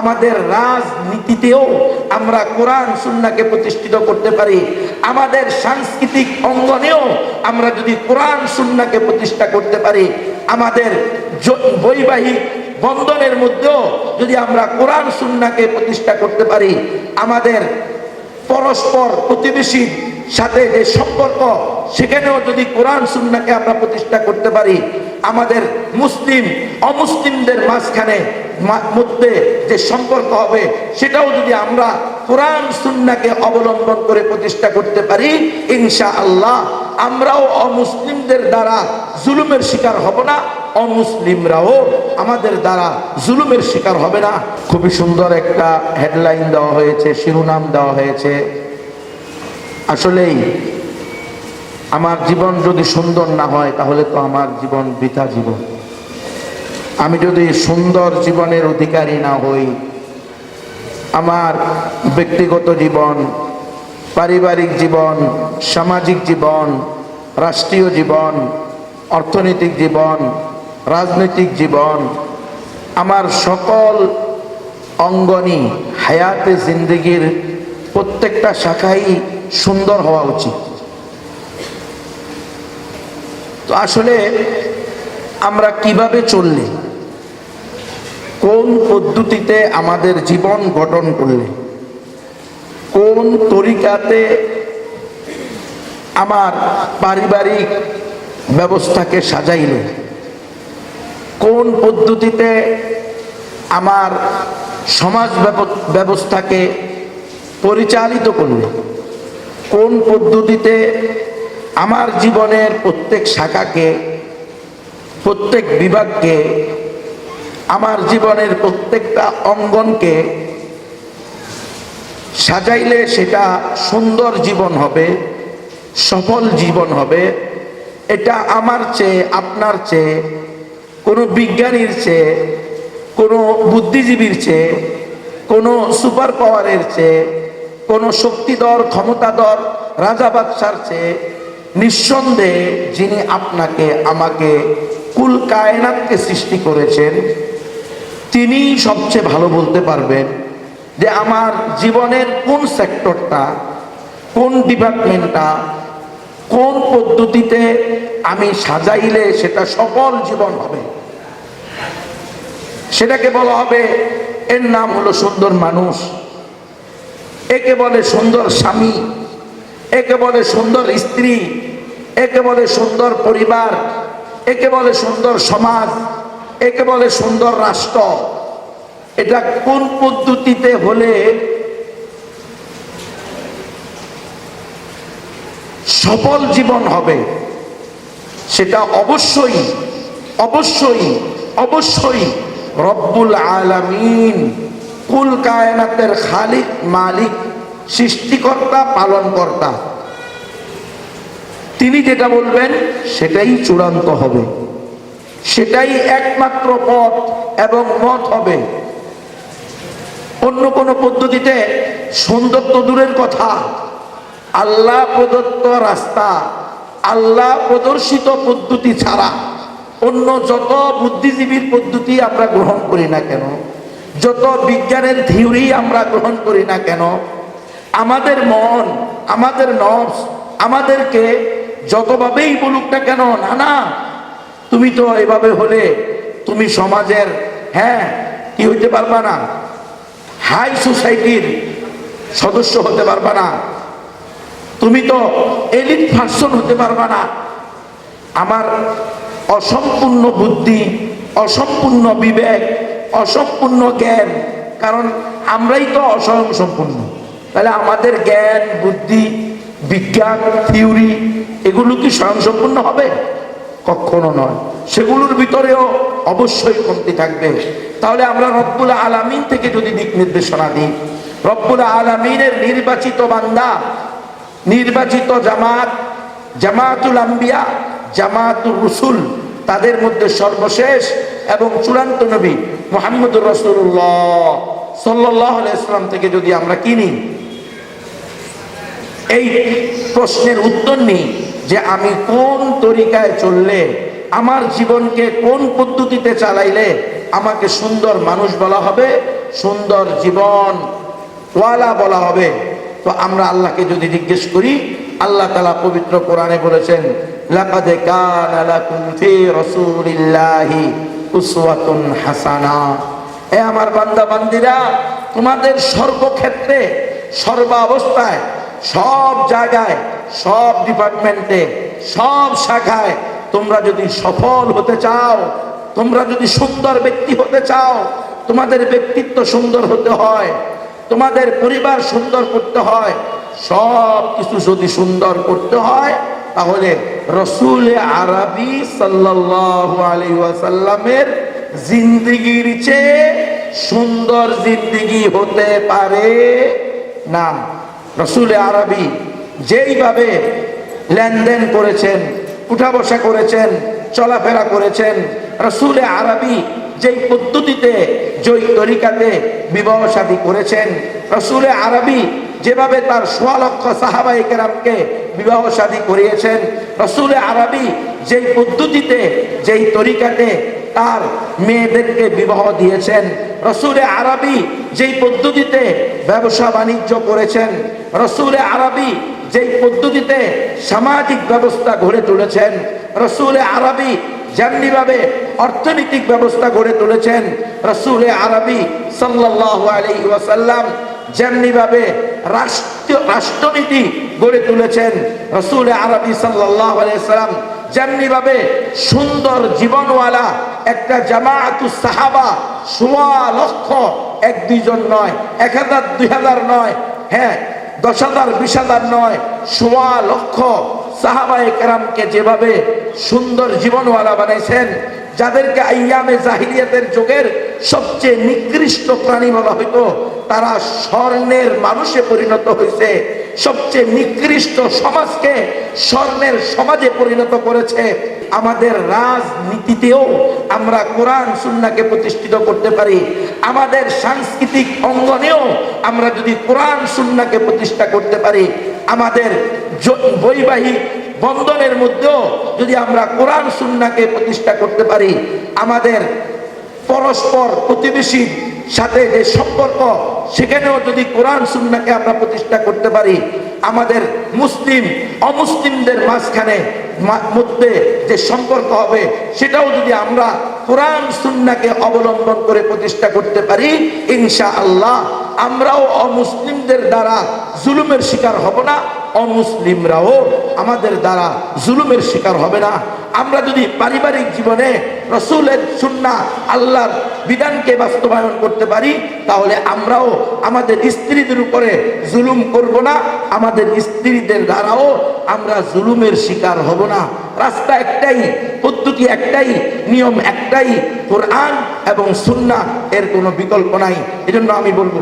আমাদের রাজনীতিতেও আমরা কোরআন সুন্নাকে প্রতিষ্ঠিত করতে পারি। আমাদের সাংস্কৃতিক অঙ্গনেও আমরা যদি কোরআন সুন্নাকে প্রতিষ্ঠা করতে পারি, আমাদের বৈবাহিক বন্ধনের মধ্যেও যদি আমরা কোরআন সুন্নাকে প্রতিষ্ঠা করতে পারি, আমাদের পরস্পর প্রতিবেশীর সাথে যে সম্পর্ক, সেখানেও যদি কোরআন সুন্নাকে আমরা প্রতিষ্ঠা করতে পারি, আমাদের মুসলিম, অমুসলিমদের মাঝখানে মধ্যে যে সম্পর্ক হবে, সেটাও যদি আমরা কোরআন সুন্নাকে অবলম্বন করে প্রতিষ্ঠা করতে পারি ইনশা আল্লাহ আমরাও অমুসলিমদের দ্বারা জুলুমের শিকার হব না, অমুসলিমরাও আমাদের দ্বারা জুলুমের শিকার হবে না। খুবই সুন্দর একটা হেডলাইন দেওয়া হয়েছে, শিরোনাম দেওয়া হয়েছে। আসলেই আমার জীবন যদি সুন্দর না হয়, তাহলে তো আমার জীবন বৃথা জীবন। আমি যদি সুন্দর জীবনের অধিকারী না হই, আমার ব্যক্তিগত জীবন, পারিবারিক জীবন, সামাজিক জীবন, রাষ্ট্রীয় জীবন, অর্থনৈতিক জীবন, রাজনৈতিক জীবন, আমার সকল অঙ্গনই হায়াতে জিন্দগির প্রত্যেকটা শাখাই সুন্দর হওয়া উচিত। তো আসলে আমরা কীভাবে চললে? কোন পদ্ধতিতে আমাদের জীবন গঠন করলে? কোন তরিকাতে আমার পারিবারিক ব্যবস্থাকে সাজাইলে? কোন পদ্ধতিতে আমার সমাজ ব্যব- ব্যবস্থাকে পরিচালিত করলে? কোন পদ্ধতিতে আমার জীবনের প্রত্যেক শাখাকে, প্রত্যেক বিভাগকে, আমার জীবনের প্রত্যেকটা অঙ্গনকে সাজাইলে সেটা সুন্দর জীবন হবে, সফল জীবন হবে, এটা আমার চেয়ে, আপনার চেয়ে, কোনো বিজ্ঞানীর চেয়ে, কোনো বুদ্ধিজীবীর চেয়ে, কোনো সুপার পাওয়ারের চেয়ে কোনো শক্তিধর, ক্ষমতাধর রাজা বাদশার চেয়ে নিঃসন্দেহে যিনি আপনাকে, আমাকে কুল কায়নাতকে সৃষ্টি করেছেন, তিনি সবচেয়ে ভালো বলতে পারবেন যে আমার জীবনের কোন সেক্টরটা, কোন ডিপার্টমেন্টটা, কোন পদ্ধতিতে আমি সাজাইলে সেটা সফল জীবন হবে। সেটাকে বলা হবে, এর নাম হলো সুন্দর মানুষ। একে বলে সুন্দর স্বামী, একে বলে সুন্দর স্ত্রী, একে বলে সুন্দর পরিবার, একে বলে সুন্দর সমাজ, একে বলে সুন্দর রাষ্ট্র। এটা কোন পদ্ধতিতে হলে সফল জীবন হবে? সেটা অবশ্যই অবশ্যই অবশ্যই রব্বুল আলামিন কুল কায়নাতের খালিক মালিক, সৃষ্টিকর্তা, পালনকর্তা। তিনি যেটা বলবেন, সেটাই চূড়ান্ত হবে। সেটাই একমাত্র পথ এবং মত হবে। অন্য কোনো পদ্ধতিতে সৌন্দর্য দূরের কথা, আল্লাহ প্রদত্ত রাস্তা, আল্লাহ প্রদর্শিত পদ্ধতি ছাড়া অন্য যত বুদ্ধিজীবীর পদ্ধতি আমরা গ্রহণ করি না কেন যত বিজ্ঞানের থিওরি আমরা গ্রহণ করি না কেন, আমাদের মন, আমাদের নফস আমাদেরকে যতভাবেই বলুক না কেন না না তুমি তো এভাবে হলে তুমি সমাজের হ্যাঁ কি হইতে পারবা না? হাই সোসাইটির সদস্য হতে পারবা না? তুমি তো এলিট পার্সন হতে পারবা না? আমার অসম্পূর্ণ বুদ্ধি, অসম্পূর্ণ বিবেক অসম্পূর্ণ জ্ঞান। কারণ আমরাই তো অস্বয়ং সম্পূর্ণ। তাহলে আমাদের জ্ঞান, বুদ্ধি, বিজ্ঞান, থিওরি, এগুলো কি স্বয়ংসম্পূর্ণ হবে? কখনো নয়। সেগুলোর ভিতরেও অবশ্যই কমতি থাকবে। তাহলে আমরা রব্বুল আলামিন থেকে যদি দিক নির্দেশনা দিই, রব্বুল আলামিনের নির্বাচিত বান্দা, নির্বাচিত জামাত, জামাতুল আম্বিয়া জামাতুল রসুল, তাদের মধ্যে সর্বশেষ এবং চূড়ান্ত নবী মোহাম্মদুর রসুল্লাহ সাল্লাহ ইসলাম থেকে যদি আমরা কিনি, এই প্রশ্নের উত্তর নিই যে আমি কোন তরিকায় চললে, আমার জীবনকে কোন পদ্ধতিতে চালাইলে আমাকে সুন্দর মানুষ বলা হবে, সুন্দর জীবন ওয়ালা বলা হবে। তো আমরা আল্লাহকে যদি জিজ্ঞেস করি, আল্লাহ তালা পবিত্র কোরআনে বলেছেন, লাকাদে কানা লাকুম ফি রাসূলিল্লাহি উসওয়াতুন হাসানা। এ আমার বান্দা, বান্দিরা, তোমাদের সর্বক্ষেত্রে, সর্বাবস্থায়, সব জায়গায়, সব ডিপার্টমেন্টে, সব শাখায় তোমরা যদি সফল হতে চাও, তোমরা যদি সুন্দর ব্যক্তি হতে চাও, তোমাদের ব্যক্তিত্ব সুন্দর হতে হয়, তোমাদের পরিবার সুন্দর করতে হয়, সব কিছু যদি সুন্দর করতে হয়, তাহলে রসুল আরবি সাল্লাল্লাহু আলাইহি ওয়াসাল্লামের জিন্দিগির চেয়ে সুন্দর জিন্দিগি হতে পারে না। রসুল আরবি যেইভাবে লেনদেন করেছেন উঠা বসা করেছেন, চলাফেরা করেছেন, রসুল আরবি যেই পদ্ধতিতে, যেই তরিকাতে বিবাহ শাদী করেছেন, রসুল আরবি যেভাবে তার সোয়া লক্ষ সাহাবাই কেরামকে বিবাহ শাদী করিয়েছেন, রসুল আরবি যেই পদ্ধতিতে, যেই তরিকাতে তার মেয়েদেরকে বিবাহ দিয়েছেন, রসুল আরবি যেই পদ্ধতিতে ব্যবসা বাণিজ্য করেছেন, রসুল আরবি যেই পদ্ধতিতে সামাজিক ব্যবস্থা গড়ে তুলেছেন, রসুল আরবি যেমনিভাবে অর্থনৈতিক ব্যবস্থা গড়ে তুলেছেন, রসুল আরবি সাল্লাহ আলী ওয়াসাল্লাম যেমনিভাবে রাষ্ট্র, রাষ্ট্রনীতি গড়ে তুলেছেন রসুল আরবি সাল্লাহ আলাইসাল্লাম যেমনিভাবে সুন্দর জীবনওয়ালা একটা জামায়াতু সাহাবা সোয়া লক্ষ এক দুইজন নয়, এক হাজার, দুই হাজার নয় হ্যাঁ দশ হাজার, বিশ হাজার নয় সোয়া লক্ষ সাহাবায়ে কেরামকে যেভাবে সুন্দর জীবনওয়ালা বানাইছেন যাদেরকে আইয়ামে জাহিরিয়াতের যুগের সবচেয়ে নিকৃষ্ট প্রাণী বলা হইতো, তারা স্বর্ণের মানুষে পরিণত হয়েছে সবচেয়ে নিকৃষ্ট সমাজকে স্বর্ণের সমাজে পরিণত করেছে। আমাদের রাজনীতিতেও আমরা কোরআন সুন্নাকে প্রতিষ্ঠিত করতে পারি। আমাদের সাংস্কৃতিক অঙ্গনেও আমরা যদি কোরআন সুন্নাকে প্রতিষ্ঠা করতে পারি। আমাদের বৈবাহিক বন্ধনের মধ্যেও যদি আমরা কোরআন সুন্নাকে প্রতিষ্ঠা করতে পারি, আমাদের পরস্পর প্রতিবেশীর সাথে যে সম্পর্ক, সেখানেও যদি কোরআন সুন্নাকে আমরা প্রতিষ্ঠা করতে পারি, আমাদের মুসলিম, অমুসলিমদের মাঝখানে মধ্যে যে সম্পর্ক হবে, সেটাও যদি আমরা কোরআন সুন্নাকে অবলম্বন করে প্রতিষ্ঠা করতে পারি ইনশা আল্লাহ আমরাও অমুসলিমদের দ্বারা জুলুমের শিকার হব না, অমুসলিমরাও আমাদের দ্বারা জুলুমের শিকার হবে না। আমরা যদি পারিবারিক জীবনে রসুলের সুন্না, আল্লাহর বিধানকে বাস্তবায়ন করতে পারি, তাহলে আমরাও আমাদের স্ত্রীদের উপরে জুলুম করব না, আমাদের স্ত্রীদের দ্বারাও আমরা জুলুমের শিকার হব না। রাস্তা একটাই, পদ্ধতি একটাই, নিয়ম একটাই, কোরআন এবং সুন্না এর কোনো বিকল্প নাই। এজন্য আমি বলব